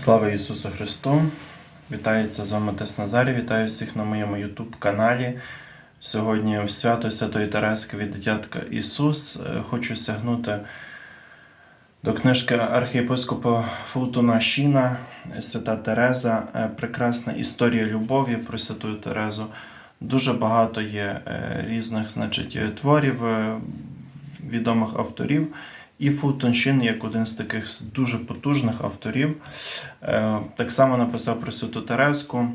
Слава Ісусу Христу! Вітається з вами Тес Назарій. Вітаю всіх на моєму YouTube каналі. Сьогодні в свято Святої Терески від дитятка Ісус. Е, Хочу сягнути до книжки архієпископа Фултона Шіна Свята Тереза. Е, Прекрасна історія любові про Святу Терезу. Дуже багато є е, різних значить, творів відомих авторів. І Фултон як один з таких дуже потужних авторів, е, так само написав про Святу Терезку.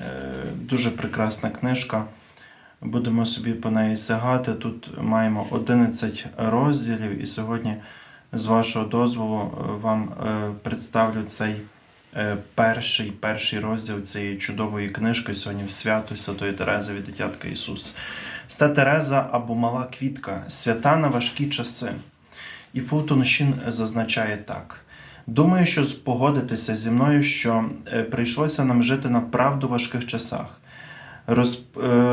Е, Дуже прекрасна книжка. Будемо собі по неї сягати. Тут маємо 11 розділів, і сьогодні, з вашого дозволу, е, вам представлю цей перший, перший розділ цієї чудової книжки сьогодні в свято Святої Терези від дитятка Ісус. Свята Тереза або Мала Квітка, свята на важкі часи. І Фултон Шін зазначає так. Думаю, що погодитися зі мною, що е, прийшлося нам жити на правду важких часах. Е,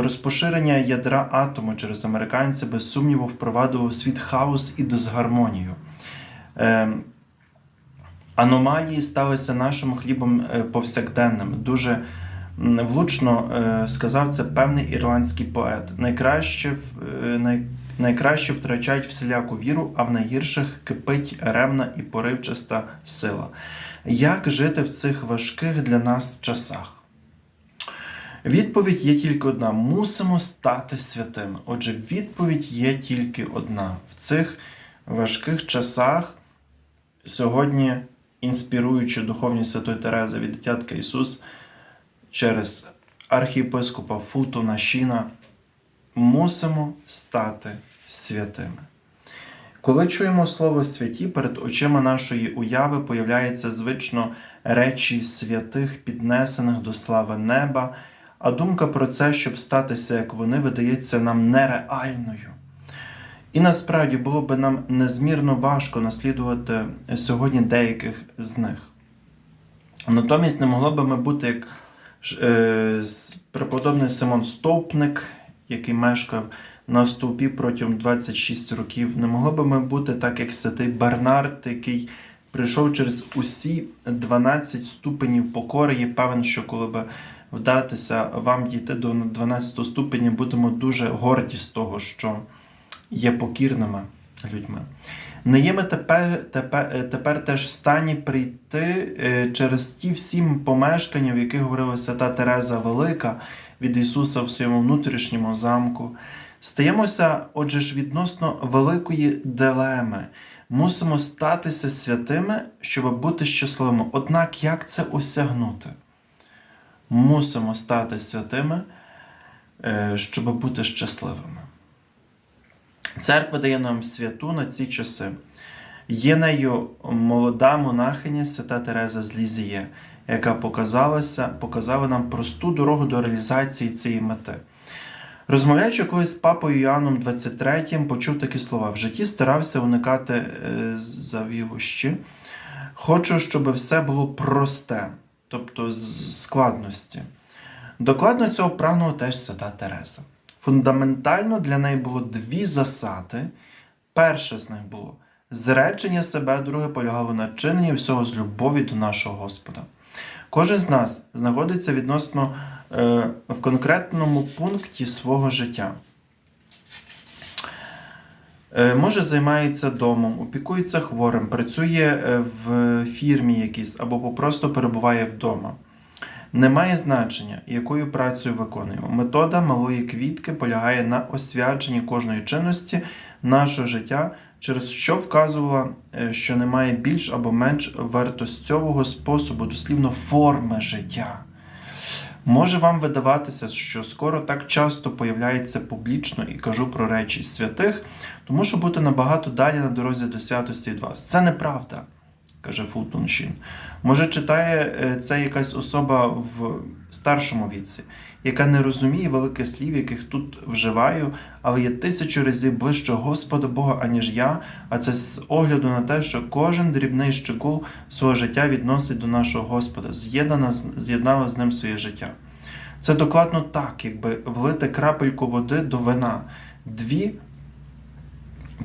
розпоширення ядра атому через американців без сумніву впровадило в світ хаос і дисгармонію. Е, аномалії сталися нашим хлібом повсякденним. Дуже влучно е, сказав це певний ірландський поет. Найкраще, е, най, найкраще втрачають всіляку віру, а в найгірших кипить ревна і поривчаста сила. Як жити в цих важких для нас часах? Відповідь є тільки одна: мусимо стати святими. Отже, відповідь є тільки одна. В цих важких часах сьогодні, інспіруючи духовні Святої Терези від дитятка Ісус через архієпископа Футона Шіна, мусимо стати святими. Коли чуємо слово святі, перед очима нашої уяви появляються звично речі святих, піднесених до слави неба, а думка про це, щоб статися як вони, видається нам нереальною. І насправді було би нам незмірно важко наслідувати сьогодні деяких з них. Натомість не могло би ми бути як преподобний Симон Стовпник, який мешкав на стовпі протягом 26 років. Не могло би ми бути так, як святий Бернард, який прийшов через усі 12 ступенів покори. Є певен, що коли би вдатися вам дійти до 12 ступеня, будемо дуже горді з того, що є покірними людьми. Не є ми тепер, тепер, е, тепер теж в стані прийти е, через ті всі помешкання, в яких говорила свята Тереза Велика від Ісуса в своєму внутрішньому замку. Стаємося, отже ж, відносно великої дилеми. Мусимо статися святими, щоб бути щасливими. Однак як це осягнути? Мусимо стати святими, е, щоб бути щасливими. Церква дає нам святу на ці часи. Є нею молода монахиня свята Тереза з Лізіє, яка показалася, показала нам просту дорогу до реалізації цієї мети. Розмовляючи колись з папою Іоанном 23, почув такі слова: в житті старався уникати е, завівощі. Хочу, щоб все було просте, тобто з складності. Докладно цього прагнула теж свята Тереза. Фундаментально для неї було дві засади. Перше з них було зречення себе, друге полягало на чиненні всього з любові до нашого Господа. Кожен з нас знаходиться відносно е, в конкретному пункті свого життя. Е, може, займається домом, опікується хворим, працює е, в фірмі якійсь або просто перебуває вдома. Немає значення, якою працею виконуємо. Метода малої квітки полягає на освяченні кожної чинності нашого життя, через що вказувала, е, що немає більш або менш вартостьового способу, дослівно форми життя. Може вам видаватися, що скоро так часто появляється публічно і кажу про речі святих, тому що бути набагато далі на дорозі до святості від вас. Це неправда, каже Фултон Шін. Може, читає е, це якась особа в старшому віці, яка не розуміє великих слів, яких тут вживаю, але є тисячу разів ближче Господа Бога, аніж я. А це з огляду на те, що кожен дрібний щегул свого життя відносить до нашого Господа, з'єднана з'єднала з ним своє життя. Це докладно так, якби влити крапельку води до вина. Дві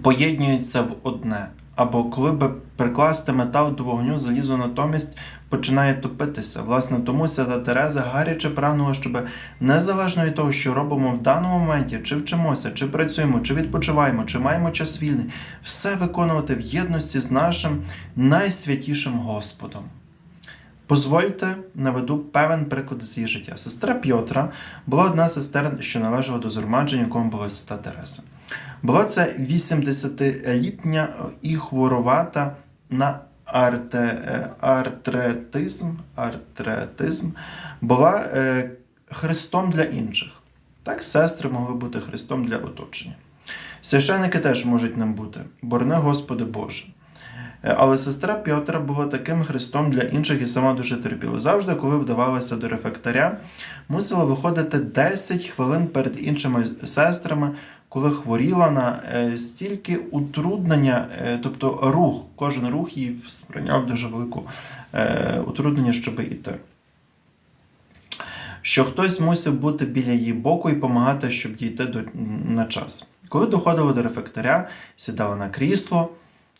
поєднуються в одне, Або коли би прикласти метал до вогню, залізо натомість починає топитися. Власне, тому свята Тереза гаряче прагнула, щоб незалежно від того, що робимо в даному моменті, чи вчимося, чи працюємо, чи відпочиваємо, чи маємо час вільний, все виконувати в єдності з нашим найсвятішим Господом. Позвольте наведу певен приклад з її життя. Сестра Пьотра була одна з сестер, що належала до згромадження, якому була свята Тереса. Була це 80-літня і хворовата на е, артретизм, артретизм, була е, хрестом для інших. Так, сестри могли бути хрестом для оточення. Священники теж можуть ним бути, борне Господи Боже. Е, Але сестра Пьотра була таким хрестом для інших і сама дуже терпіла. Завжди, коли вдавалася до рефектаря, мусила виходити 10 хвилин перед іншими сестрами, коли хворіла на е, стільки утруднення, е, тобто рух, кожен рух їй сприйняв дуже велику е, утруднення, щоб іти. Що хтось мусив бути біля її боку і допомагати, щоб дійти до, на час. Коли доходила до рефектаря, сідала на крісло,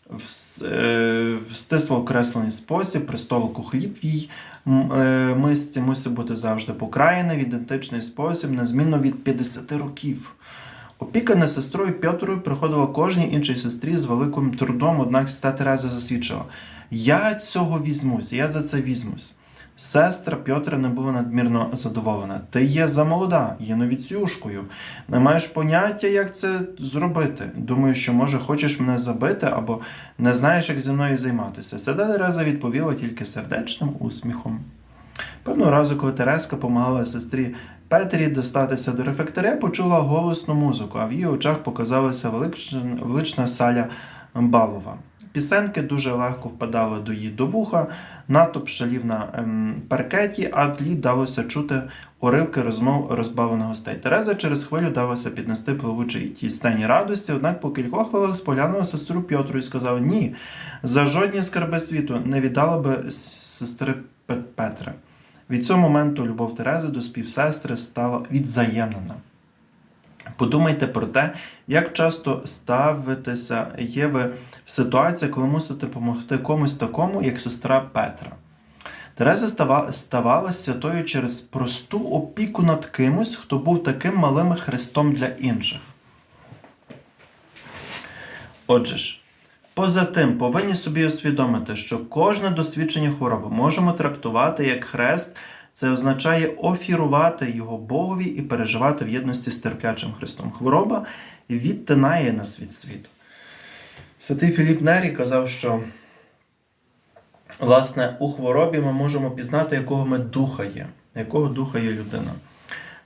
в, е, в стисло окреслений спосіб, при столику хліб в їй е, мисці мусив бути завжди покраєний в ідентичний спосіб, незмінно від 50 років. Опіка над сестрою Пьотрою приходила кожній іншій сестрі з великим трудом, однак свята Тереза засвідчила: Я цього візьмусь, я за це візьмусь. Сестра Пьотра не була надмірно задоволена. Ти є замолода, є новіцюшкою. Не маєш поняття, як це зробити. Думаю, що може хочеш мене забити або не знаєш, як зі мною займатися. Свята Тереза відповіла тільки сердечним усміхом. Певного разу, коли Тереска помагала сестрі Петрі достатися до рефектаря, почула голосну музику, а в її очах показалася велична, саля балова. Пісенки дуже легко впадали до її до вуха, натовп шалів на ем, паркеті, а тлі далося чути уривки розмов розбавлених гостей. Тереза через хвилю далася піднести пливучій тій сцені радості, однак по кількох хвилях споглянула сестру Пьотру і сказала: Ні, за жодні скарби світу не віддала би сестри Пет- Петра. Від цього моменту любов Терези до співсестри стала відзаємнена. Подумайте про те, як часто ставитеся є ви в ситуації, коли мусите допомогти комусь такому, як сестра Петра. Тереза ставала святою через просту опіку над кимось, хто був таким малим хрестом для інших. Отже ж, поза тим, повинні собі усвідомити, що кожне досвідчення хвороби можемо трактувати як хрест, це означає офірувати його Богові і переживати в єдності з терплячим Христом. Хвороба відтинає нас від світу. Святий Філіп Нері казав, що власне у хворобі ми можемо пізнати, якого ми духа є, якого духа є людина.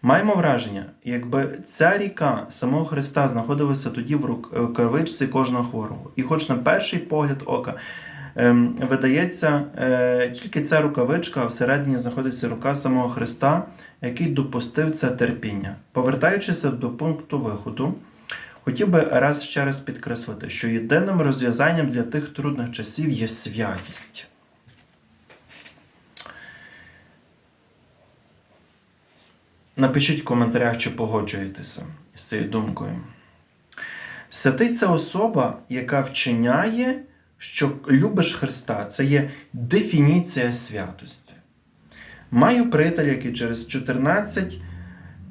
Маємо враження, якби ця ріка самого Христа знаходилася тоді в рук- рукавичці кожного хворого. І хоч на перший погляд ока ем, видається е, тільки ця рукавичка, а всередині знаходиться рука самого Христа, який допустив це терпіння. Повертаючись до пункту виходу, хотів би раз ще раз підкреслити, що єдиним розв'язанням для тих трудних часів є святість. Напишіть в коментарях, чи погоджуєтеся з цією думкою. Святий це особа, яка вчиняє, що любиш Христа. Це є дефініція святості. Маю приятеля, який через 14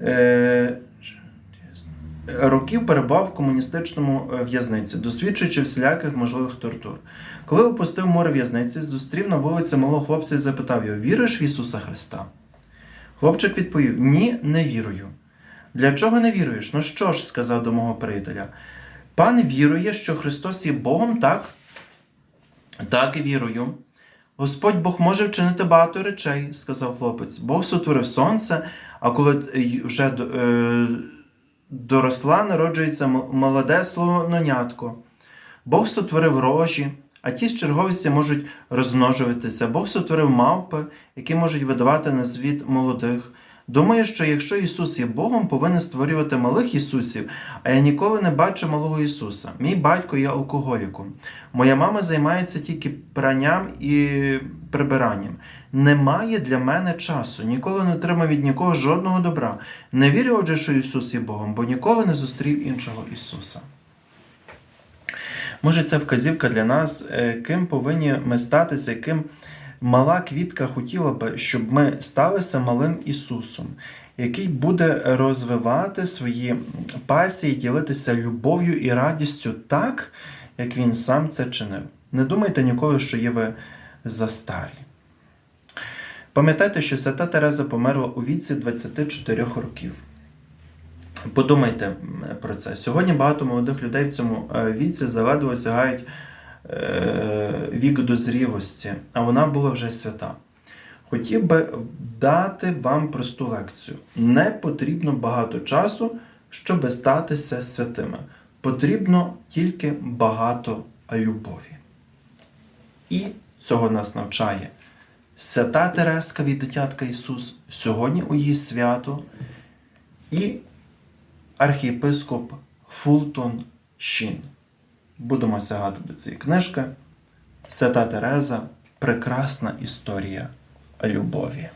е, років перебував в комуністичному е, в'язниці, досвідчуючи всіляких можливих тортур. Коли опустив море в'язниці, зустрів на вулиці малого хлопця і запитав його: Віриш в Ісуса Христа? Хлопчик відповів: Ні, не вірую. Для чого не віруєш? Ну що ж, сказав до мого приятеля. Пан вірує, що Христос є Богом, так? Так вірую. Господь Бог може вчинити багато речей, сказав хлопець. Бог сотворив сонце, а коли е, вже е, доросла, народжується молоде слононятко. Бог сотворив рожі, а ті з черговості можуть розмножуватися. Бог сотворив мавпи, які можуть видавати на світ молодих. Думаю, що якщо Ісус є Богом, повинен створювати малих Ісусів, а я ніколи не бачу малого Ісуса. Мій батько є алкоголіком. Моя мама займається тільки пранням і прибиранням. Немає для мене часу, ніколи не отримав від нікого жодного добра. Не вірю, отже, що Ісус є Богом, бо ніколи не зустрів іншого Ісуса. Може, це вказівка для нас, е, ким повинні ми статися, ким мала квітка хотіла би, щоб ми сталися малим Ісусом, який буде розвивати свої пасії, ділитися любов'ю і радістю так, як він сам це чинив. Не думайте ніколи, що є ви застарі. Пам'ятайте, що свята Тереза померла у віці 24 років. Подумайте про це. Сьогодні багато молодих людей в цьому е, віці заледве осягають е, вік дозрілості, а вона була вже свята. Хотів би дати вам просту лекцію. Не потрібно багато часу, щоб статися святими. Потрібно тільки багато любові. І цього нас навчає свята Тереска від дитятка Ісус сьогодні у її свято і архієпископ Фултон Шін. Будемо сягати до цієї книжки. Свята Тереза прекрасна історія любові.